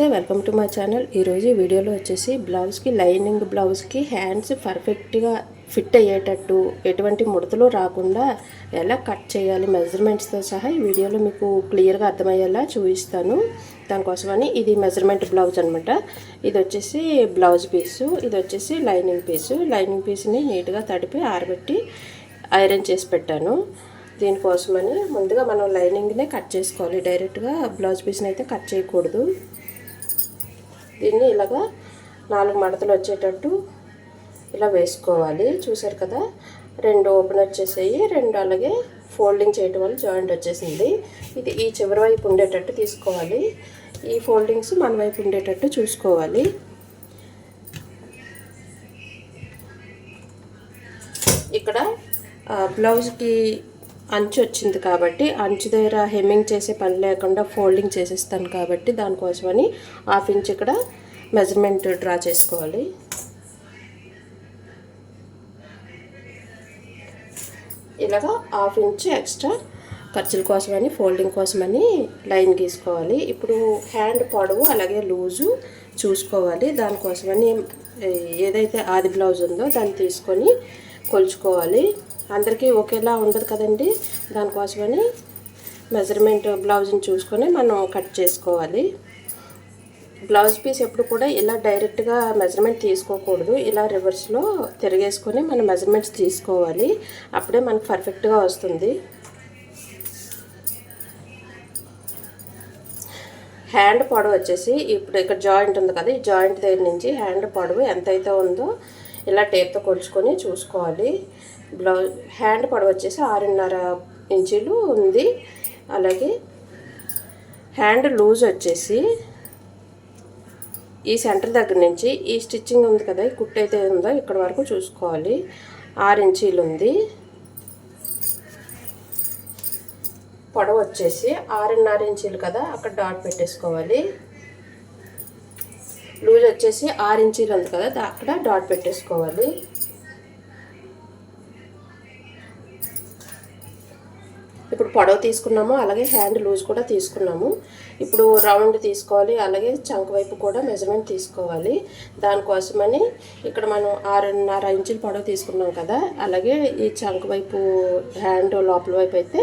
నమస్తే welcome to my channel. ఈరోజు వీడియోలో వచ్చేసి బ్లౌజ్కి లైనింగ్ బ్లౌజ్కి హ్యాండ్స్ పర్ఫెక్ట్గా ఫిట్ అయ్యేటట్టు ఎటువంటి ముడతలు రాకుండా ఎలా కట్ చేయాలి మెజర్మెంట్స్తో సహా ఈ వీడియోలో మీకు క్లియర్గా అర్థమయ్యేలా చూపిస్తాను. దానికోసమని ఇది మెజర్మెంట్ బ్లౌజ్ అనమాట ఇది వచ్చేసి బ్లౌజ్ పీసు ఇది వచ్చేసి లైనింగ్ పీసు. లైనింగ్ పీస్ని నీట్గా తడిపి ఆరబెట్టి ఐరన్ చేసి పెట్టాను. దీనికోసమని ముందుగా మనం లైనింగ్నే కట్ చేసుకోవాలి. డైరెక్ట్గా బ్లౌజ్ పీస్ని అయితే కట్ చేయకూడదు. దీన్ని ఇలాగా నాలుగు మడతలు వచ్చేటట్టు ఇలా వేసుకోవాలి. చూసారు కదా? రెండు ఓపెన్ వచ్చేసాయి. రెండు అలాగే ఫోల్డింగ్ చేయటం వల్ల జాయింట్ వచ్చేసింది. ఇది ఈ చివరి వైపు ఉండేటట్టు తీసుకోవాలి. ఈ ఫోల్డింగ్స్ మన వైపు ఉండేటట్టు చూసుకోవాలి. ఇక్కడ బ్లౌజ్కి అంచు వచ్చింది కాబట్టి అంచు దగ్గర హెమ్మింగ్ చేసే పని లేకుండా ఫోల్డింగ్ చేసేస్తాను కాబట్టి దానికోసమని హాఫ్ ఇంచ్ ఇక్కడ మెజర్మెంట్ డ్రా చేసుకోవాలి. ఇలాగా హాఫ్ ఇంచ్ ఎక్స్ట్రా ఖర్చుల కోసమని ఫోల్డింగ్ కోసమని లైన్ గీసుకోవాలి. ఇప్పుడు హ్యాండ్ పొడవు అలాగే లూజు చూసుకోవాలి. దానికోసమని ఏదైతే ఆది బ్లౌజ్ ఉందో దాన్ని తీసుకొని కొలుచుకోవాలి. అందరికీ ఒకేలా ఉండదు కదండి. దానికోసమని మెజర్మెంట్ బ్లౌజ్ని చూసుకొని మనం కట్ చేసుకోవాలి. బ్లౌజ్ పీస్ ఎప్పుడు కూడా ఇలా డైరెక్ట్గా మెజర్మెంట్ తీసుకోకూడదు. ఇలా రివర్స్లో తిరిగేసుకొని మన మెజర్మెంట్స్ తీసుకోవాలి. అప్పుడే మనకు పర్ఫెక్ట్గా వస్తుంది. హ్యాండ్ పొడవు వచ్చేసి ఇప్పుడు ఇక్కడ జాయింట్ ఉంది కదా ఈ జాయింట్ దగ్గర నుంచి హ్యాండ్ పొడవు ఎంతైతే ఉందో ఇలా టేప్తో కొలుచుకొని చూసుకోవాలి. బ్లౌజ్ హ్యాండ్ పొడవు వచ్చేసి ఆరున్నర ఇంచులు ఉంది. అలాగే హ్యాండ్ లూజ్ వచ్చేసి ఈ సెంటర్ దగ్గర నుంచి ఈ స్టిచ్చింగ్ ఉంది కదా ఈ కుట్టు అయితే ఉందో ఇక్కడ వరకు చూసుకోవాలి. ఆరు ఇంచీలు ఉంది. పొడవు వచ్చేసి ఆరున్నర ఇంచీలు కదా అక్కడ డాట్ పెట్టేసుకోవాలి. లూజ్ వచ్చేసి ఆరు ఇంచీలు ఉంది కదా అక్కడ డాట్ పెట్టేసుకోవాలి. ఇప్పుడు పొడవు తీసుకున్నాము అలాగే హ్యాండ్ లూజ్ కూడా తీసుకున్నాము. ఇప్పుడు రౌండ్ తీసుకోవాలి అలాగే చంక వైపు కూడా మెజర్మెంట్ తీసుకోవాలి. దానికోసమని ఇక్కడ మనం ఆరున్నర ఇంచుల పొడవు తీసుకున్నాం కదా అలాగే ఈ చంక వైపు హ్యాండ్ లోపల వైపు అయితే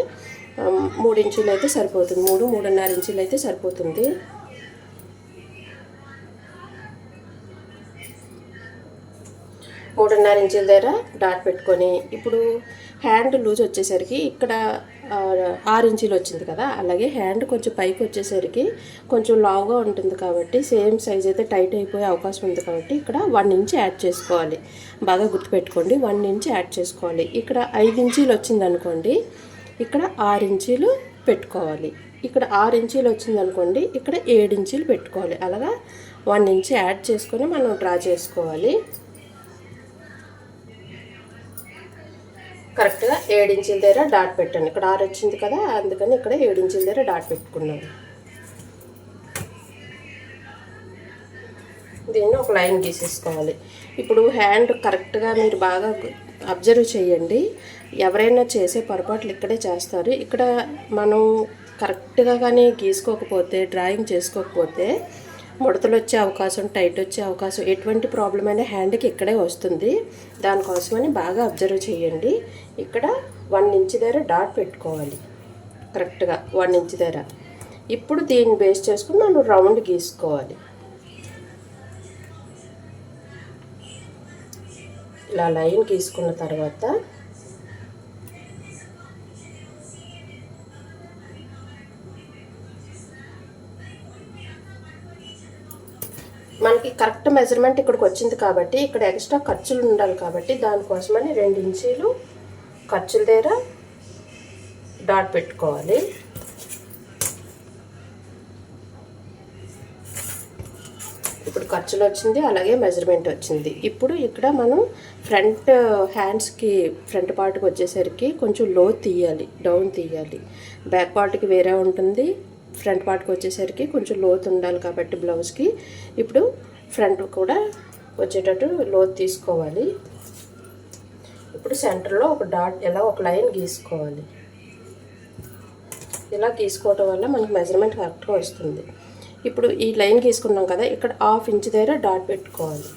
మూడు ఇంచులు అయితే సరిపోతుంది. మూడు మూడున్నర ఇంచులు అయితే సరిపోతుంది. మూడున్నర ఇంచుల దగ్గర డాట్ పెట్టుకొని ఇప్పుడు హ్యాండ్ లూజ్ వచ్చేసరికి ఇక్కడ ఆరు ఇంచులు వచ్చింది కదా అలాగే హ్యాండ్ కొంచెం పైకి వచ్చేసరికి కొంచెం లావుగా ఉంటుంది కాబట్టి సేమ్ సైజ్ అయితే టైట్ అయిపోయే అవకాశం ఉంది కాబట్టి ఇక్కడ వన్ ఇంచ్ యాడ్ చేసుకోవాలి. బాగా గుర్తుపెట్టుకోండి వన్ ఇంచ్ యాడ్ చేసుకోవాలి. ఇక్కడ ఐదు ఇంచీలు వచ్చింది అనుకోండి ఇక్కడ ఆరు ఇంచీలు పెట్టుకోవాలి. ఇక్కడ ఆరు ఇంచీలు వచ్చింది అనుకోండి ఇక్కడ ఏడు ఇంచీలు పెట్టుకోవాలి. అలాగా వన్ ఇంచ్ యాడ్ చేసుకొని మనం డ్రా చేసుకోవాలి. కరెక్ట్గా ఏడించుల దగ్గర డాట్ పెట్టండి. ఇక్కడ ఆరు వచ్చింది కదా అందుకని ఇక్కడ ఏడించుల దగ్గర డాట్ పెట్టుకున్నాను. దీన్ని ఒక లైన్ గీసేసుకోవాలి. ఇప్పుడు హ్యాండ్ కరెక్ట్గా మీరు బాగా అబ్జర్వ్ చేయండి. ఎవరైనా చేసే పొరపాట్లు ఇక్కడే చేస్తారు. ఇక్కడ మనం కరెక్ట్గా కానీ గీసుకోకపోతే డ్రాయింగ్ చేసుకోకపోతే ముడతలు వచ్చే అవకాశం టైట్ వచ్చే అవకాశం ఎటువంటి ప్రాబ్లం అయినా హ్యాండ్కి ఇక్కడే వస్తుంది. దానికోసమని బాగా అబ్జర్వ్ చేయండి. ఇక్కడ వన్ ఇంచ్ దగ్గర డాట్ పెట్టుకోవాలి. కరెక్ట్గా వన్ ఇంచ్ దగ్గర. ఇప్పుడు దీన్ని బేస్ చేసుకుని మనం రౌండ్ గీసుకోవాలి. ఇలా లైన్ గీసుకున్న తర్వాత కరెక్ట్ మెజర్మెంట్ ఇక్కడికి వచ్చింది కాబట్టి ఇక్కడ ఎక్స్ట్రా ఖర్చులు ఉండాలి కాబట్టి దానికోసమని రెండు ఇంచీలు ఖర్చుల దగ్గర డాట్ పెట్టుకోవాలి. ఇప్పుడు ఖర్చులు వచ్చింది అలాగే మెజర్మెంట్ వచ్చింది. ఇప్పుడు ఇక్కడ మనం ఫ్రంట్ హ్యాండ్స్కి ఫ్రంట్ పార్ట్కి వచ్చేసరికి కొంచెం లో తీయాలి డౌన్ తీయాలి. బ్యాక్ పార్ట్కి వేరే ఉంటుంది ఫ్రంట్ పార్ట్కి వచ్చేసరికి కొంచెం లోతు ఉండాలి కాబట్టి బ్లౌజ్కి ఇప్పుడు ఫ్రంట్ కూడా వచ్చేటట్టు లోతు తీసుకోవాలి. ఇప్పుడు సెంటర్లో ఒక డాట్ ఎలా ఒక లైన్ గీసుకోవాలి. ఇలా గీసుకోవటం వల్ల మనకు మెజర్మెంట్ కరెక్ట్గా వస్తుంది. ఇప్పుడు ఈ లైన్ గీసుకున్నాం కదా ఇక్కడ హాఫ్ ఇంచ్ దగ్గర డాట్ పెట్టుకోవాలి.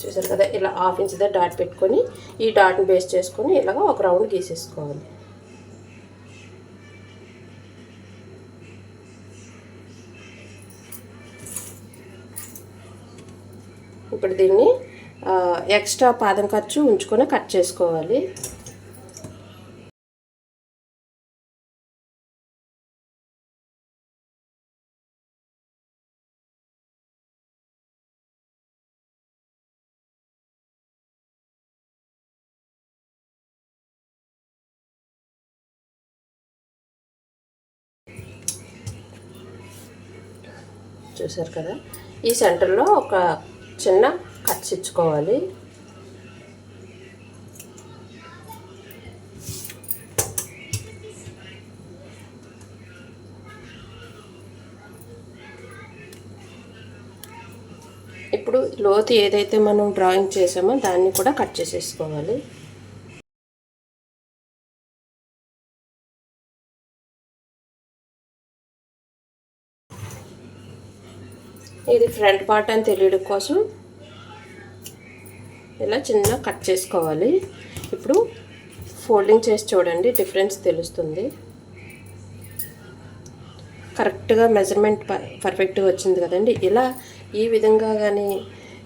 చూసారు కదా ఇలా హాఫ్ ఇంచ్ దగ్గర డాట్ పెట్టుకొని ఈ డాట్ని బేస్ చేసుకొని ఇలాగ ఒక రౌండ్ గీసేసుకోవాలి. ఇప్పుడు దీన్ని ఎక్స్ట్రా పాదం ఖర్చు ఉంచుకొని కట్ చేసుకోవాలి. చూసారు కదా? ఈ సెంటర్లో ఒక చిన్న కట్స్ ఇచ్చుకోవాలి. ఇప్పుడు లోతు ఏదైతే మనం డ్రాయింగ్ చేసామో దాన్ని కూడా కట్ చేసేసుకోవాలి. ఇది ఫ్రంట్ పార్ట్ అని తెలియడం కోసం ఇలా చిన్న కట్ చేసుకోవాలి. ఇప్పుడు ఫోల్డింగ్ చేసి చూడండి డిఫరెన్స్ తెలుస్తుంది. కరెక్ట్గా మెజర్మెంట్ పర్ఫెక్ట్గా వచ్చింది కదండి. ఇలా ఈ విధంగా కానీ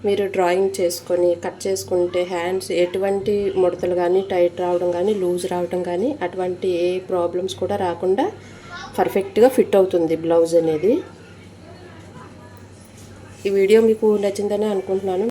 మీరు డ్రాయింగ్ చేసుకొని కట్ చేసుకుంటే హ్యాండ్స్ ఎటువంటి ముడతలు కానీ టైట్ రావడం కానీ లూజ్ రావడం కానీ అటువంటి ఏ ప్రాబ్లమ్స్ కూడా రాకుండా పర్ఫెక్ట్గా ఫిట్ అవుతుంది బ్లౌజ్ అనేది. ఈ వీడియో మీకు నచ్చిందని అనుకుంటున్నాను.